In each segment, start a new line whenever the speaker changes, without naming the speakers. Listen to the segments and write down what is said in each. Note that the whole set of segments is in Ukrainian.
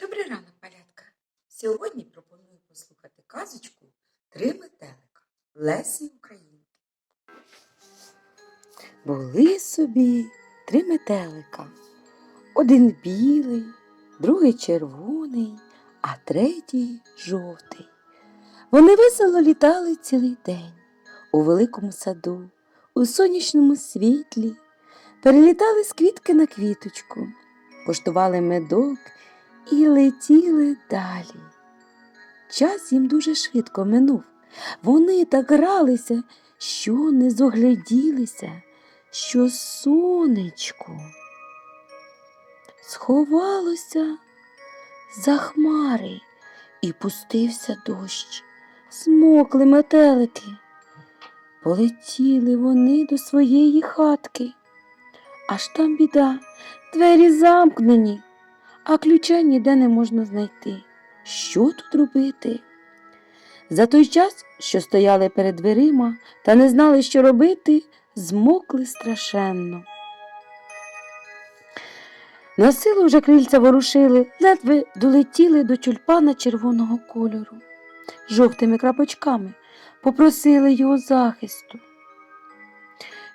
Добрий ранок, малятка. Сьогодні пропоную послухати казочку Три метелика Лесі Українки. Були собі три метелика. Один білий, другий червоний, а третій жовтий. Вони весело літали цілий день у великому саду, у сонячному світлі, перелітали з квітки на квіточку, коштували медок і летіли далі. Час їм дуже швидко минув. Вони так гралися, що не зогляділися, що сонечко сховалося за хмари і пустився дощ. Змокли метелики. Полетіли вони до своєї хатки. Аж там біда, двері замкнені а ключа ніде не можна знайти. Що тут робити? За той час, що стояли перед дверима та не знали, що робити, змокли страшенно. На силу вже крильця ворушили, ледве долетіли до тюльпана червоного кольору. Жовтими крапочками попросили його захисту.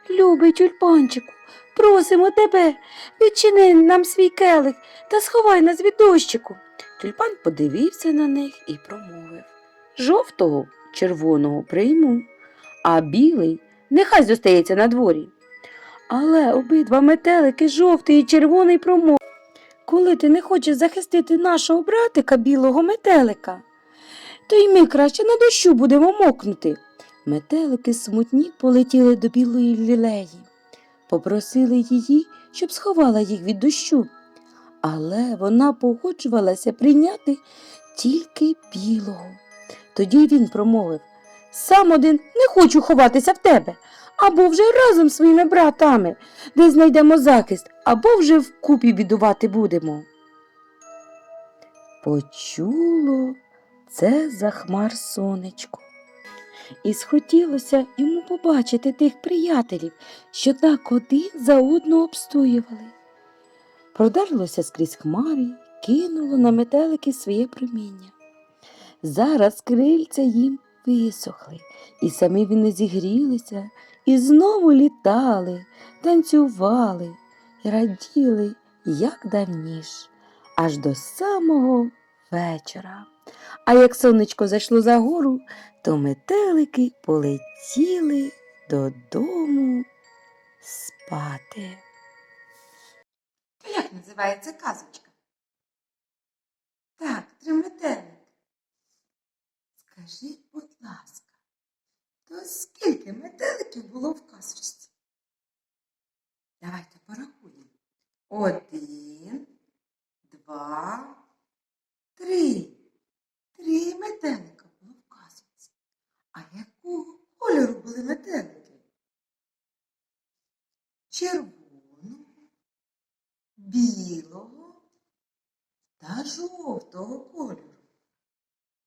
Любий тюльпанчику, просимо тебе, відчини нам свій келих та сховай нас від дощику. Тюльпан подивився на них і промовив Жовтого, червоного прийму, а білий нехай зостається на дворі. Але обидва метелики жовтий і червоний промов. Коли ти не хочеш захистити нашого братика білого метелика, то й ми краще на дощу будемо мокнути. Метелики смутні полетіли до білої лілеї, попросили її, щоб сховала їх від дощу. Але вона погоджувалася прийняти тільки білого. Тоді він промовив Сам один не хочу ховатися в тебе, або вже разом з своїми братами, де знайдемо захист, або вже вкупі бідувати будемо. Почуло це за хмар сонечко. І схотілося йому побачити тих приятелів, що так один за одного обстоювали. Продерлося скрізь хмари, кинуло на метелики своє проміння. Зараз крильця їм висохли, і самі вони зігрілися, і знову літали, танцювали раділи, як давніш, аж до самого вечора. А як сонечко зайшло за гору, то метелики полетіли додому спати.
То як називається казочка? Так, три метелики. Скажіть, будь ласка, то скільки метеликів було в казочці? Давайте порахуємо. Один, два, три. Три метелика було в казочці. А якого кольору були метелики? Червоного, білого та жовтого кольору.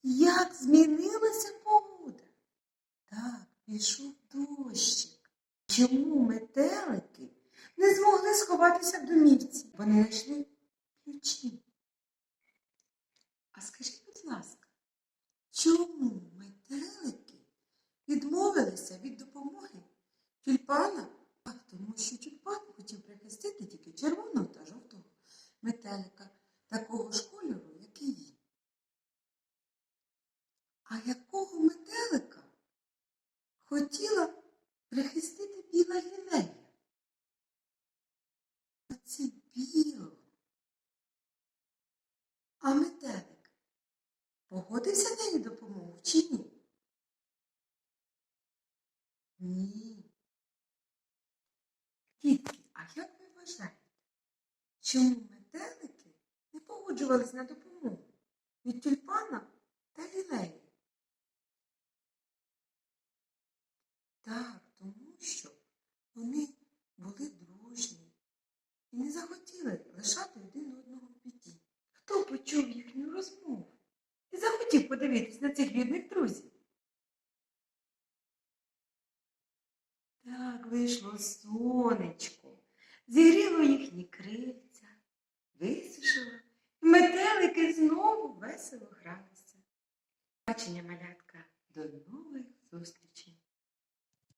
Як змінилася погода? Так, пішов дощик. Чому метелики не змогли сховатися в домівці? Вони знайшли ключі. А скажіть, будь ласка, чому метелики відмовилися від допомоги тюльпана? Тому що тюльпан хотів прихистити тільки червоного та жовтого метелика такого ж кольору, як і він. А якого метелика хотіла прихистити біла лілея? Оце біло. А метелик погодився на її допомогу чи ні? Ні. Дітки, а як ви вважаєте, чому метелики не погоджувались на допомогу від тюльпана та лілеї? Так, тому що вони були дружні і не захотіли лишати один одного в біді. Хто почув їхню розмову і захотів подивитись на цих бідних друзів? Так вийшло сонечко, зігріло їхні крильця, висушило, і метелики весело гралися. Бачення, зустрічей!